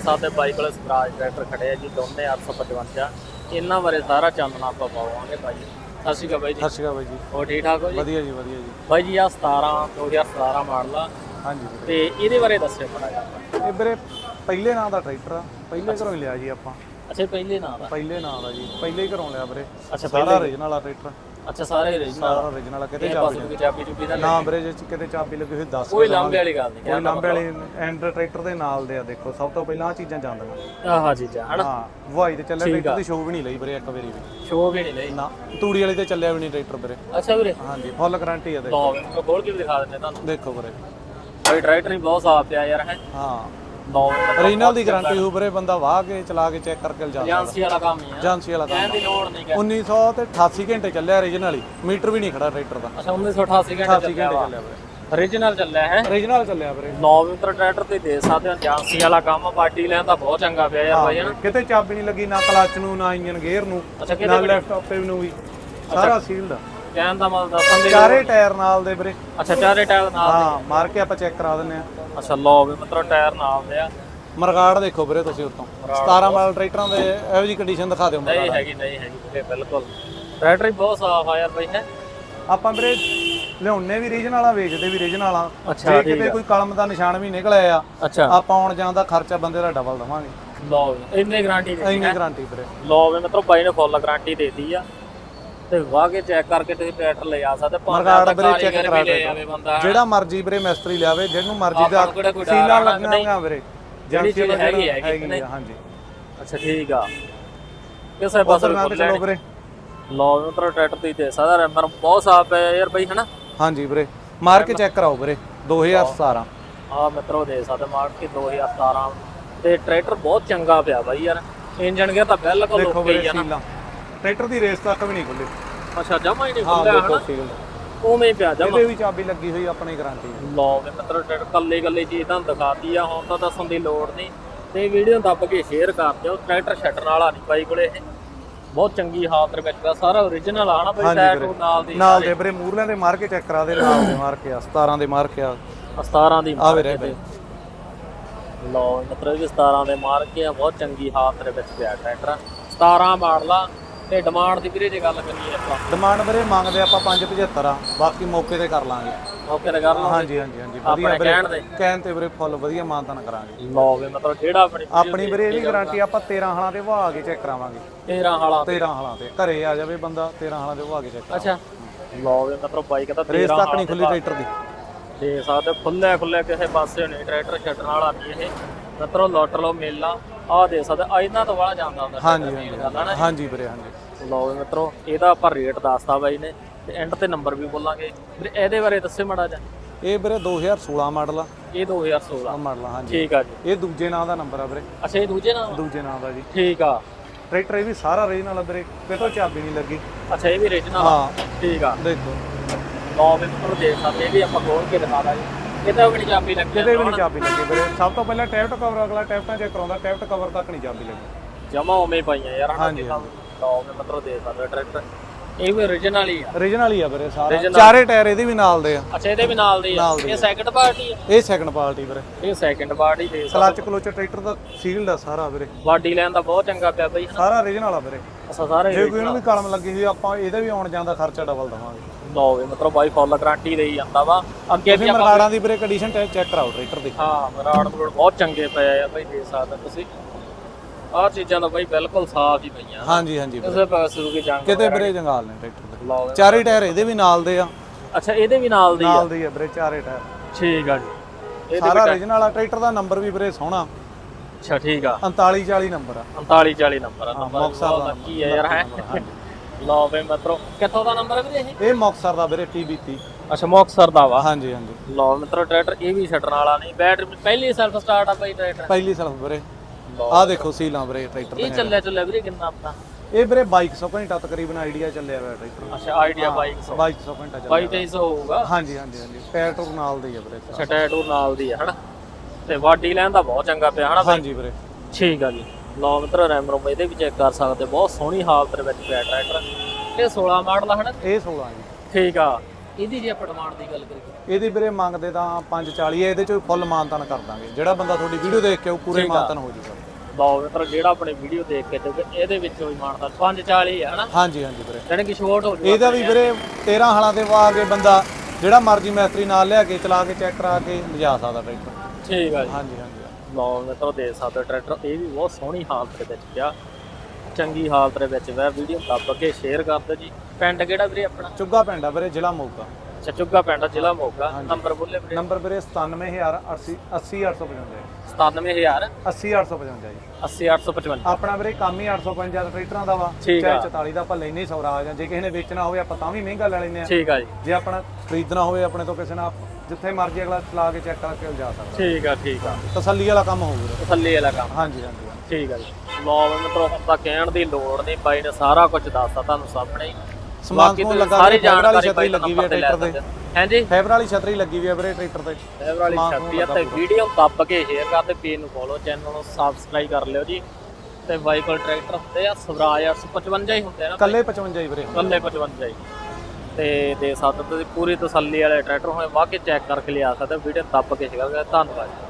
ਸਾਡੇ ਬਾਈਕ ਵਾਲੇ ਸਵਰਾਜ ਟਰੈਕਟਰ ਖੜੇ ਆ ਜੀ ਦੋਨੇ 855 ਇਹਨਾਂ ਬਾਰੇ ਸਾਰਾ ਚਾਨਣਾ ਆਪਾਂ ਪਾਵਾਂਗੇ ਬਾਈ ਸਤਿ ਸ਼੍ਰੀ ਅਕਾਲ ਬਾਈ ਜੀ। ਸਤਿ ਸ਼੍ਰੀ ਅਕਾਲ ਬਾਈ ਜੀ। ਹੋਰ ਠੀਕ ਠਾਕ ਹੋ ਜੀ? ਵਧੀਆ ਜੀ ਵਧੀਆ ਜੀ। ਬਾਈ ਜੀ ਆ 17 2017 ਮਾਡਲ ਆ। ਹਾਂਜੀ ਵੀਰੇ ਤੇ ਇਹਦੇ ਬਾਰੇ ਦੱਸਿਓ ਬੜਾ ਜੀ ਇਹ ਵੀਰੇ ਪਹਿਲੇ ਨਾਂ ਦਾ ਟਰੈਕਟਰ ਆ। ਪਹਿਲੇ ਘਰੋਂ ਹੀ ਲਿਆ ਜੀ ਆਪਾਂ। ਅੱਛਾ ਪਹਿਲੇ ਨਾਮ ਦਾ। ਪਹਿਲੇ ਨਾਂ ਦਾ ਜੀ। ਪਹਿਲੇ ਹੀ ਘਰੋਂ ਲਿਆ ਵੀਰੇ। ਅੱਛਾ ਸਾਰਾ ਓਰੀਜਨਲ ਆ ਟਰੈਕਟਰ। ਅੱਛਾ ਸਾਰੇ ਰੀਜਨਲ ਸਾਰਾ ਓਰੀਜਨਲ ਆ ਕਿਤੇ ਚਾਬੀ ਚੁਬੀ ਦਾ ਨਾ ਵੀਰੇ ਜੇ ਚ ਕਿਤੇ ਚਾਬੀ ਲੱਗੀ ਹੋਈ ਦੱਸ ਕੋਈ ਲਾਂਬੇ ਵਾਲੀ ਗੱਲ ਨਹੀਂ ਕੋਈ ਲਾਂਬੇ ਵਾਲੀ ਐਂਡ ਟਰੈਕਟਰ ਦੇ ਨਾਲ ਦੇ ਆ ਦੇਖੋ ਸਭ ਤੋਂ ਪਹਿਲਾਂ ਆ ਚੀਜ਼ਾਂ ਜਾਂਦੀਆਂ। ਆਹ ਚੀਜ਼ਾਂ ਹਨਾ? ਹਾਂ ਵਾਈ ਤੇ ਚੱਲਿਆ ਟਰੈਕਟਰ ਦੀ ਸ਼ੋਅ ਵੀ ਨਹੀਂ ਲਈ ਵੀਰੇ ਇੱਕ ਵਾਰੀ ਵੀ। ਸ਼ੋਅ ਵੀ ਨਹੀਂ ਲਈ। ਨਾ ਤੂੜੀ ਵਾਲੇ ਤੇ ਚੱਲਿਆ ਵੀ ਨਹੀਂ ਟਰੈਕਟਰ ਵੀਰੇ। ਅੱਛਾ ਵੀਰੇ। ਹਾਂਜੀ ਫੁੱਲ ਗਾਰੰਟੀ ਆ ਦੇਖੋ। ਲਓ ਖੋਲ ਕੇ ਵੀ ਦਿਖਾ ਦਿੰਦੇ ਤੁਹਾਨੂੰ। ਦੇਖੋ ਵੀਰੇ। ਬਾਈ ਟਰੈਕਟਰ ਹੀ ਬਹੁਤ ਸਾਫ਼ ਪਿਆ ਯਾਰ ਹੈ? ਹਾਂ। ਲਓ ਓਰੀਜਨਲ ਦੀ ਗਾਰੰਟੀ ਹੋ ਵੀਰੇ ਬੰਦਾ ਵਾਹ ਕੇ ਚਲਾ ਕੇ ਚੈੱਕ ਕਰਕੇ ਲਿਜਾ ਏਜੰਸੀ ਵਾਲਾ ਕੰਮ ਹੀ ਆ। ਏਜੰਸੀ ਵਾਲਾ ਕੰਮ ਕਹਿਣ ਦੀ ਲੋੜ ਨਹੀਂ ਗਾ 1900 ਤੇ 88 ਘੰਟੇ ਚੱਲਿਆ ਓਰੀਜਨਲ ਹੀ। ਮੀਟਰ ਵੀ ਨਹੀਂ ਖੜਾ ਟਰੈਕਟਰ ਦਾ। ਅੱਛਾ 1988 ਘੰਟੇ 88 ਚੱਲਿਆ ਘੰਟੇ ਚੱਲਿਆ ਵੀਰੇ। Origignal ਚੱਲਿਆ ਹੈ। ਓਰੀਜਨਲ ਚੱਲਿਆ ਵੀਰੇ। 9 ਮੀਟਰ ਟਰੈਕਟਰ ਤੇ ਦੇ ਸਕਦੇ ਹੋ ਏਜੰਸੀ ਵਾਲਾ ਕੰਮ ਪਾਰਟੀ ਲੈਣ ਤਾਂ ਬਹੁਤ ਚੰਗਾ ਪਿਆ ਯਾਰ ਬਾਈ ਹਨਾ? ਕਿਤੇ ਚਾਬੀ ਨਹੀਂ ਲੱਗੀ ਨਾ ਕਲਚ ਨੂੰ ਨਾ ਇੰਜਨ ਗੇਅਰ ਨੂੰ ਨਾ ਲੈਫਟ ਆਪੇ ਨੂੰ ਵੀ। ਸਾਰਾ ਸੀਲਡ ਆ। ਕਹਿਣ ਦਾ ਮਤਲਬ ਦੱਸਣ ਦੀ ਚਾਰੇ ਟਾਇਰ ਨਾਲ ਦੇ ਵੀਰੇ। ਅੱਛਾ ਚਾਰੇ ਟਾਇਰ ਨਾਲ ਹਾਂ ਮਾਰ ਕੇ ਆਪਾਂ ਚੈੱਕ ਕਰਾ ਦਿੰਨੇ ਆ ਅੱਛਾ ਲਓ ਵੀ ਮਤਲਬ ਟਾਇਰ ਨਾਲ ਦੇ ਆ। ਮਰਗਾੜ ਦੇਖੋ ਵੀਰੇ ਤੁਸੀਂ ਉੱਤੋਂ। 17 ਮਾਡਲ ਟਰੈਕਟਰਾਂ ਦੇ ਇਹੋ ਜੀ ਕੰਡੀਸ਼ਨ ਦਿਖਾ ਦਿਓ ਨਹੀਂ ਹੈਗੀ ਨਹੀਂ ਹੈਗੀ ਵੀਰੇ ਬਿਲਕੁਲ। ਟਰੈਕਟਰ ਹੀ ਬਹੁਤ ਸਾਫ਼ ਆ ਯਾਰ ਬਾਈ ਹੈ? ਆਪਾਂ ਵੀਰੇ ਲਿਆਉਣੇ ਵੀ ਰੀਜਨ ਵਾਲਾ ਵੇਚਦੇ ਵੀ ਰੀਜਨ ਵਾਲਾ ਅੱਛਾ, ਜੇ ਕਿਤੇ ਕੋਈ ਕਲਮ ਦਾ ਨਿਸ਼ਾਨ ਵੀ ਨਿਕਲ ਆਇਆ ਅੱਛਾ। ਆਪਾਂ ਆਉਣ ਜਾਣ ਦਾ ਖਰਚਾ ਬੰਦੇ ਦਾ ਡਬਲ ਦਵਾਂਗੇ। ਲਓ ਇੰਨੇ ਗਾਰੰਟੀ ਦੇ ਇੰਨੀ ਗਾਰੰਟੀ ਵੀਰੇ। ਲਓ ਵੀ ਮਤਲਬ ਬਾਈ ਨੇ ਫੁੱਲ ਗਾਰੰਟੀ ਦੇਤੀ ਆ। ਤੇ ਵਾਹ ਕੇ ਚੈੱਕ ਕਰਕੇ ਤੁਸੀਂ ਟਰੈਕਟਰ ਲੈ ਆ ਸਕਦੇ ਮਰਗਾੜ ਵੀਰੇ ਚੈੱਕ ਕਰਾ ਦੇ ਜਿਹੜਾ ਮਰਜ਼ੀ ਵੀਰੇ ਮਿਸਤਰੀ ਲਿਆਵੇ ਜਿਹਨੂੰ ਮਰਜ਼ੀ ਦਾ ਸੀਲਾ ਆ, ਲੱਗਣਾਗਾ ਵੀਰੇ। ਜਿਹੜੀ ਚੀਜ਼ ਹੈਗੀ ਹੈਗੀ, ਹਾਂਜੀ। ਅੱਛਾ ਠੀਕ ਆ। ਕਿਸੇ ਤੇ ਚਲੋ ਵੀਰੇ। ਲਓ ਮਤਲਬ ਟਰੈਕਟਰ ਤੇ ਦੇ ਸਕਦਾ ਰੈਮਰ ਬਹੁਤ ਸਾਫ਼ ਹੈ ਯਾਰ ਬਾਈ ਹਨਾ? ਹਾਂਜੀ ਵੀਰੇ ਮਾਰ ਕੇ ਚੈੱਕ ਕਰਾਓ ਵੀਰੇ। 2017 ਆ ਮਿੱਤਰੋ ਦੇ ਸਕਦੇ ਮਾਰਕ ਕੇ 2017 ਤੇ ਟਰੈਕਟਰ ਬਹੁਤ ਚੰਗਾ ਪਿਆ ਬਾਈ ਯਾਰ। ਇੰਜਨ ਗਿਆ ਤਾਂ ਬਿਲਕੁਲ ਓਕੇ ਹੀ ਆ ਨਾ। ਟਰੈਕਟਰ ਦੀ ਰੇਸ ਤੱਕ ਵੀ ਨਹੀਂ ਖੁੱਲੀ। ਅੱਛਾ ਜਮਾ ਹੀ ਨਹੀਂ ਖੁੱਲਿਆ ਹਨਾ? ਉਵੇਂ ਹੀ ਪਿਆ ਜਮਾ। ਇਹਦੇ ਵੀ ਚਾਬੀ ਲੱਗੀ ਹੋਈ ਆਪਣੀ ਗਾਰੰਟੀ ਲਓ ਵੀ ਮਿੱਤਰੋ ਟਰੈਕਟਰ ਕੱਲੇ ਕੱਲੇ ਚੀਜ਼ ਤੁਹਾਨੂੰ ਦਿਖਾਤੀ ਆ ਹੁਣ ਤਾਂ ਦੱਸਣ ਦੀ ਲੋੜ ਨਹੀਂ। ਤੇ ਵੀਡੀਓ ਦੱਬ ਕੇ ਸ਼ੇਅਰ ਕਰ ਦਿਓ ਟਰੈਕਟਰ ਛੱਡਣ ਵਾਲਾ ਨਹੀਂ ਬਾਈ ਕੋਲੇ ਇਹ। ਬਹੁਤ ਚੰਗੀ ਹਾਲਤ ਦੇ ਵਿੱਚ ਪਿਆ ਸਾਰਾ origignal ਆ ਨਾ ਬਾਈ ਟਾਇਰ। ਟੂਰ ਨਾਲ ਦੀ ਨਾਲ ਦੇ ਵੀਰੇ ਮੂਰਲਿਆਂ ਦੇ ਮਾਰ ਕੇ ਚੈੱਕ ਕਰਾ ਦੇ ਨਾਲ ਦੇ ਮਾਰ ਕੇ ਆ 17 ਦੇ ਮਾਰ ਕੇ ਆ। 17 ਦੀ ਆ ਵੀਰੇ ਤੇ ਲਓ ਮਤਲਬ ਕਿ 17 ਦੇ ਮਾਰ ਕੇ ਆ ਬਹੁਤ ਚੰਗੀ ਹਾਲਤ ਦੇ ਵਿੱਚ ਪਿਆ ਟਰੈਕਟਰ। 17 ਮਾਡਲਾ ਤੇ ਡਿਮਾਂਡ ਦੀ ਵੀਰੇ ਜੇ ਗੱਲ ਕਰੀਏ ਆਪਾਂ। ਡਿਮਾਂਡ ਵੀਰੇ ਮੰਗਦੇ ਆਪਾਂ 575 ਆ ਬਾਕੀ ਮੌਕੇ ਤੇ ਕਰ ਲਾਂਗੇ। ਮੌਕੇ ਤੇ ਕਰ ਲਓ ਹਾਂਜੀ ਹਾਂਜੀ ਹਾਂਜੀ ਵਧੀਆ ਵੀਰੇ ਕਹਿਣ ਦੇ। ਕਹਿਣ ਤੇ ਵੀਰੇ ਫੁੱਲ ਵਧੀਆ ਮਾਨਤਾਨ ਕਰਾਂਗੇ। ਲਓ ਵੀ ਮਤਲਬ ਜਿਹੜਾ ਆਪਣੀ ਆਪਣੀ ਵੀਰੇ ਇਹ ਵੀ ਗਾਰੰਟੀ ਆਪਾਂ 13 ਹਾਲਾਂ ਦੇ ਵਹਾ ਕੇ ਚੈੱਕ ਕਰਾਵਾਂਗੇ। 13 ਹਾਲਾ 13 ਹਾਲਾਂ ਤੇ। ਘਰੇ ਆ ਜਾਵੇ ਬੰਦਾ 13 ਹਾਲਾਂ ਦੇ ਵਹਾ ਕੇ ਚੈੱਕ ਅੱਛਾ। ਲਓ ਵੀ ਮਤਲਬ ਬਾਈਕ ਤਾਂ ਰੇਸ 13 ਤੱਕ ਨਹੀਂ ਖੁੱਲੀ ਟਰੈਕਟਰ ਦੀ। ਦੇ ਸਕਦੇ ਖੁੱਲੇ ਖੁੱਲੇ ਕਿਸੇ ਪਾਸੇ ਨਹੀਂ ਟਰੈਕਟਰ ਛੱਡਣ ਵਾਲਾ ਨਹੀਂ ਇਹ। ਮਤਲਬ ਲੋਟ ਲਓ ਮੇਲਾ ਆ ਦੇ ਸਕਦੇ ਆ ਇਹਨਾਂ ਤੋਂ ਵਾਲਾ ਜਾਂਦਾ ਹੁੰਦਾ ਹਾਂਜੀ ਹਾਂਜੀ ਨਾ ਹਾਂਜੀ ਵੀਰੇ ਹਾਂਜੀ। ਲਓ ਵੀ ਮਿੱਤਰੋ ਇਹਦਾ ਆਪਾਂ ਰੇਟ ਦੱਸਤਾ ਬਾਈ ਨੇ ਤੇ ਐਂਡ ਤੇ ਨੰਬਰ ਵੀ ਬੋਲਾਂਗੇ। ਵੀਰੇ ਇਹਦੇ ਬਾਰੇ ਦੱਸਿਓ ਮੜਾ ਜਾ ਇਹ ਵੀਰੇ 2016 ਮਾਡਲ ਆ। ਇਹ 2016 ਮਾਡਲ ਹਾਂਜੀ। ਠੀਕ ਆ ਜੀ। ਇਹ ਦੂਜੇ ਨਾਂ ਦਾ ਨੰਬਰ ਆ ਵੀਰੇ। ਅੱਛਾ ਇਹ ਦੂਜੇ ਨਾਮ ਦੂਜੇ ਨਾਂ ਦਾ ਜੀ। ਠੀਕ ਆ। ਟਰੈਕਟਰ ਇਹ ਵੀ ਸਾਰਾ ਰੀਜਨਲ ਆ ਵੀਰੇ ਕਿਤੋਂ ਚਾਬੀ ਨਹੀਂ ਲੱਗੀ। ਅੱਛਾ ਇਹ ਵੀ original ਆ। ਹਾਂ। ਠੀਕ ਆ। ਦੇਖੋ। ਲਓ ਵੀ ਮਿੱਤਰੋ ਦੇਖ ਸਕਦੇ ਇਹ ਵੀ ਆਪਾਂ ਖੋਲ ਕੇ ਦਿਖਾ ਦਾਂਗੇ। ਇਹਦਾ ਵੀ ਨੀ ਚਾਬੀ ਲੱਗੀ। ਕਿਤੇ ਵੀ ਨਹੀਂ ਚਾਬੀ ਲੱਗੀ ਵੀਰੇ। ਸਭ ਤੋਂ ਪਹਿਲਾਂ ਟੈਫਟ ਕਵਰ ਅਗਲਾ ਟੈਫਟਾਂ ਚੈੱਕ ਕਰਾਉਂਦਾ ਟੈਫਟ ਕਵਰ ਤੱਕ ਨਹੀਂ ਚਾਬੀ ਲੱਗੀ। ਜਮਾ ਉਵੇਂ ਹੀ ਪਾਈਆਂ ਯਾਰ ਜਿੱਦਾਂ ਲਓ ਵੀ ਮਿੱਤਰੋ ਦੇਖ ਸਕਦੇ ਟਰੈਕਟਰ ਇਹ ਵੀ original ਹੀ ਆ। ਰੀਜਨਲ ਹੀ ਆ ਵੀਰੇ ਸਾਰਾ। Original। ਚਾਰੇ ਟਾਇਰ ਇਹਦੇ ਵੀ ਨਾਲ ਦੇ ਆ। ਅੱਛਾ ਇਹਦੇ ਵੀ ਨਾਲ ਦੀ ਆ। ਨਾਲ ਦੀ। ਇਹ ਸੈਕਿੰਡ ਪਾਰਟੀ ਆ। ਇਹ ਸੈਕੰਡ ਪਾਰਟੀ ਵੀਰੇ। ਇਹ ਸੈਕਿੰਡ ਪਾਰਟੀ ਦੇ ਕਲਚ ਕਲੋਚ ਟਰੈਕਟਰ ਦਾ ਸੀਲਡ ਆ ਸਾਰਾ ਵੀਰੇ। ਬਾਡੀ ਲੈਣ ਦਾ ਬਹੁਤ ਚੰਗਾ ਪਿਆ ਬਈ। ਸਾਰਾ ਰੀਜਨਲ ਆ ਵੀਰੇ। ਅਸਾਂ ਸਾਰੇ ਜੇ ਕੋਈ ਇਹਨੂੰ ਵੀ ਕਲਮ ਲੱਗੀ ਹੋਈ ਆਪਾਂ ਇਹਦਾ ਵੀ ਆਉਣ ਜਾਣ ਦਾ ਖਰਚਾ ਡਬਲ ਦਵਾਂਗੇ। ਲਓ ਵੀ ਮਤਲਬ ਬਾਈ ਫੁੱਲ ਗਾਰੰਟੀ ਦੇਈ ਜਾਂਦਾ ਵਾ। ਅੱਗੇ ਵੀ ਤੁਸੀਂ ਆਪਾਂ ਮਰਗਾੜਾਂ ਦੀ ਵੀਰੇ ਕੰਡੀਸ਼ਨ ਚੈੱਕ ਕਰਾਓ ਟਰੈਕਟਰ ਦੀ। ਹਾਂ ਮਰਾੜ ਮਰੂੜ ਬਹੁਤ ਚੰਗੇ ਪਏ ਆ ਬਾਈ ਦੇ ਸਕਦੇ ਤੁਸੀਂ। ਆਹ ਚੀਜ਼ਾਂ ਤਾਂ ਬਾਈ ਬਿਲਕੁਲ ਸਾਫ਼ ਹੀ ਪਈਆਂ। ਹਾਂਜੀ ਹਾਂਜੀ ਕਿਸੇ ਪਾਸੇ ਦੀ ਜੰਗ ਕਿਤੇ ਵੀਰੇ ਜੰਗਾਲ ਨੇ ਟਰੈਕਟਰ ਦੇ ਲਓ ਵੀ। ਚਾਰੇ ਟਾਇਰ ਇਹਦੇ ਵੀ ਨਾਲ ਦੇ ਆ। ਅੱਛਾ ਇਹਦੇ ਵੀ ਨਾਲ ਦੀ ਆ? ਨਾਲ ਦੇ ਹੀ ਆ ਵੀਰੇ ਚਾਰੇ ਟਾਇਰ। ਠੀਕ ਆ ਜੀ। ਸਾਰਾ ਰੀਜਨਲ ਆ ਟਰੈਕਟਰ ਦਾ ਨੰਬਰ ਵੀ ਵੀਰੇ ਸੋਹਣਾ। ਅੱਛਾ ਠੀਕ ਆ। 39 40 ਨੰਬਰ ਆ। 39 40 ਨੰਬਰ ਆ ਨੰਬਰ ਦਾ ਲੱਕੀ ਆ ਯਾਰ ਹੈ? ਲਓ ਵੀ ਮਿੱਤਰੋ ਕਿੱਥੋਂ ਦਾ ਨੰਬਰ ਹੈ ਵੀਰੇ ਇਹ? ਇਹ ਮੁਕਤਸਰ ਦਾ ਵੀਰੇ TBT ਅੱਛਾ ਮੁਕਤਸਰ ਦਾ ਵਾ। ਹਾਂਜੀ ਹਾਂਜੀ। ਲਓ ਮਿੱਤਰੋ ਟਰੈਕਟਰ ਇਹ ਵੀ ਛੱਡਣ ਵਾਲਾ ਨਹੀਂ। ਬੈਟਰੀ ਪਹਿਲੀ ਸੈਲਫ ਸਟਾਰਟ ਆ ਬਾਈ ਟਰੈਕਟਰ। ਪਹਿਲੀ ਸਲਫ ਵੀਰੇ। ਆਹ ਦੇਖੋ ਸੀਲਾਂ ਵੀਰੇ ਟਰੈਕਟਰ ਇਹ ਚੱਲਿਆ ਚੱਲਿਆ ਵੀਰੇ ਕਿੰਨਾ ਆਪਣਾ? ਇਹ ਵੀਰੇ 2200 ਘੰਟਾ ਤਕਰੀਬਨ ਆਈਡੀਆ ਚੱਲਿਆ ਹੋਇਆ ਟਰੈਕਟਰ ਅੱਛਾ ਆਈਡੀਆ ਬਾਈਕ 2200 ਘੰਟਾ ਚੱਲਿਆ 2200 ਹੋਊਗਾ? ਹਾਂਜੀ ਹਾਂਜੀ ਹਾਂਜੀ। ਟੂਰ ਨਾਲ ਦੇ ਹੀ ਆ ਵੀਰੇ ਅੱਛਾ ਟੈਟੂ ਨਾਲ ਦੀ ਆ ਹਨਾ? ਤੇ ਵਾਡੀ ਲੈਣ ਦਾ ਬਹੁਤ ਚੰਗਾ ਪਿਆ ਹਨਾ ਹਾਂਜੀ ਵੀਰੇ। ਠੀਕ ਆ ਜੀ। ਲਓ ਮਿੱਤਰੋ ਰੈਮ ਰੋਮ ਇਹਦੇ ਵੀ ਚੈੱਕ ਕਰ ਸਕਦੇ ਬਹੁਤ ਸੋਹਣੀ ਹਾਲਤ ਦੇ ਵਿੱਚ ਪਿਆ ਟਰੈਕਟਰ। ਇਹ 16 ਮਾਡਲ ਆ ਹਨਾ ਇਹ 16 ਜੀ। ਠੀਕ ਆ। ਇਹਦੀ ਜੇ ਆਪਾਂ ਡਿਮਾਂਡ ਦੀ ਗੱਲ ਕਰੀਏ। ਇਹਦੀ ਵੀਰੇ ਮੰਗਦੇ ਤਾਂ 540 ਹੈ ਇਹਦੇ ਚ ਫੁੱਲ ਮਾਨਤਨ ਕਰ ਦਾਂਗੇ। ਜਿਹੜਾ ਬੰਦਾ ਤੁਹਾਡੀ ਵੀਡੀਓ ਦੇਖ ਕੇ ਉਹ ਪੂਰੇ ਮਾਨਤਨ ਹੋ ਜੂਗਾ। ਮਿੱਤਰ ਜਿਹੜਾ ਆਪਣੇ ਵੀਡੀਓ ਦੇਖ ਕੇ ਤੇ ਇਹਦੇ ਵਿੱਚੋਂ ਹੀ ਮਾਨਦਾ 540 ਹੈ ਹਨਾ? ਹਾਂਜੀ ਹਾਂਜੀ ਵੀਰੇ। ਜਾਣੀ ਕਿ ਸ਼ੋਰਟ ਹੋ ਜੂ ਇਹਦਾ ਵੀ ਵੀਰੇ 13 ਹਾਲਾਂ ਦੇ ਆ ਕੇ ਬੰਦਾ ਜਿਹੜਾ ਮਰਜ਼ੀ ਮੈਸਤਰੀ ਨਾਲ ਲਿਆ ਕੇ ਚਲਾ ਕੇ ਚੈੱਕ ਕਰਾ ਕੇ ਲਿਜਾ ਸਕਦਾ ਟਰੈਕਟਰ ਠੀਕ ਆ ਜੀ। ਹਾਂਜੀ ਹਾਂਜੀ ਲਓ ਮਿੱਤਰੋ ਦੇ ਸਕਦੇ ਟਰੈਕਟਰ ਇਹ ਵੀ ਬਹੁਤ ਸੋਹਣੀ ਹਾਲਤ ਦੇ ਵਿੱਚ ਪਿਆ। ਚੰਗੀ ਹਾਲਤ ਦੇ ਵਿੱਚ ਵੈ ਵੀਡੀਓ ਦੱਬ ਕੇ ਸ਼ੇਅਰ ਕਰ ਦਿਓ ਜੀ। ਪਿੰਡ ਕਿਹੜਾ ਵੀਰੇ ਆਪਣਾ? ਚੁੱਗਾ ਪਿੰਡ ਆ ਵੀਰੇ ਜ਼ਿਲ੍ਹਾ ਮੋਗਾ। ਚਚੁੱਗਾ ਪਿੰਡ ਜ਼ਿਲ੍ਹਾ ਮੋਗਾ ਨੰਬਰ ਬੋਲੇ ਵੀਰੇ। ਨੰਬਰ ਵੀਰੇ 97080 80855 97000 80855 ਜੀ। 80855 ਆਪਣਾ ਵੀਰੇ ਕੰਮ ਹੀ 855 ਦਾ ਟਰੈਕਟਰਾਂ ਦਾ ਵਾ। ਠੀਕ ਆ। 44 ਦਾ ਆਪਾਂ ਲੈਨੇ ਸਵਰਾਜ ਆ। ਜੇ ਕਿਸੇ ਨੇ ਵੇਚਣਾ ਹੋਵੇ ਆਪਾਂ ਤਾਂ ਵੀ ਮਹਿੰਗਾ ਲੈ ਲੈਨੇ ਆ। ਠੀਕ ਆ ਜੀ। ਜੇ ਆਪਣਾ ਖਰੀਦਣਾ ਹੋਵੇ ਆਪਣੇ ਤੋਂ ਕਿਸੇ ਨਾਲ ਜਿੱਥੇ ਮਰਜ਼ੀ ਅਗਲਾ ਚਲਾ ਕੇ ਚੈੱਕ ਕਰਕੇ ਲਿਜਾ ਸਕਦਾ। ਠੀਕ ਆ ਠੀਕ ਆ। ਤਸੱਲੀ ਵਾਲਾ ਕੰਮ ਹੋਊ ਵੀਰੇ। ਥੱਲੇ ਵਾਲਾ ਕੰਮ। ਹਾਂਜੀ ਹਾਂਜੀ। ਠੀਕ ਆ ਜੀ। ਵੀ ਮਿੱਤਰੋ ਹੁਣ ਤਾਂ ਕਹਿਣ ਦੀ ਲੋੜ ਨਹੀਂ। ਬਾਈ ਨੇ ਸਾਰਾ ਕੁਝ ਦੱਸਤਾ ਤੁਹਾਨੂੰ ਸਾਹਮਣੇ ਹੀ। ਸਮਾਨ ਲੱਗਾ ਸਾਰੀ ਫਾਈਬਰ ਜਾਣਕਾਰੀ ਛਤਰੀ ਬਾਈ ਲੱਗੀ ਵੀ ਹੈ ਟਰੈਕਟਰ ਤੇ। ਹਾਂਜੀ? ਫਾਈਬਰ ਵਾਲੀ ਛਤਰੀ ਲੱਗੀ ਵੀ ਹੈ ਵੀਰੇ ਟਰੈਕਟਰ ਤੇ। ਫੇਵਰ ਵਾਲੀ ਸਮਾਨ ਛੱਤੀ ਆ ਤੇ ਵੀਡੀਓ ਦੱਬ ਕੇ ਸ਼ੇਅਰ ਕਰ ਤੇ ਪੇਜ ਨੂੰ ਫੋਲੋ ਚੈਨਲ ਨੂੰ ਸਬਸਕ੍ਰਾਈਬ ਕਰ ਲਿਓ ਜੀ। ਤੇ ਬਾਈ ਕੋਲ ਟਰੈਕਟਰ ਹੁੰਦੇ ਆ ਸਵਰਾਜ 855 ਹੀ ਹੁੰਦੇ ਆ ਨਾ ਕੱਲੇ 55 ਹੀ ਵੀਰੇ। ਕੱਲੇ 55 ਹੀ। ਤੇ ਦੇ ਸਕਦੇ ਤੁਸੀਂ ਪੂਰੀ ਤਸੱਲੀ ਵਾਲੇ ਟਰੈਕਟਰ ਹੋਏ ਵਾਹ ਕੇ ਚੈੱਕ ਕਰਕੇ ਲਿਆ ਸਕਦੇ ਵੀਡੀਓ ਦੱਬ ਕੇ ਸ਼ੇਅਰ ਕਰ। ਧੰਨਵਾਦ।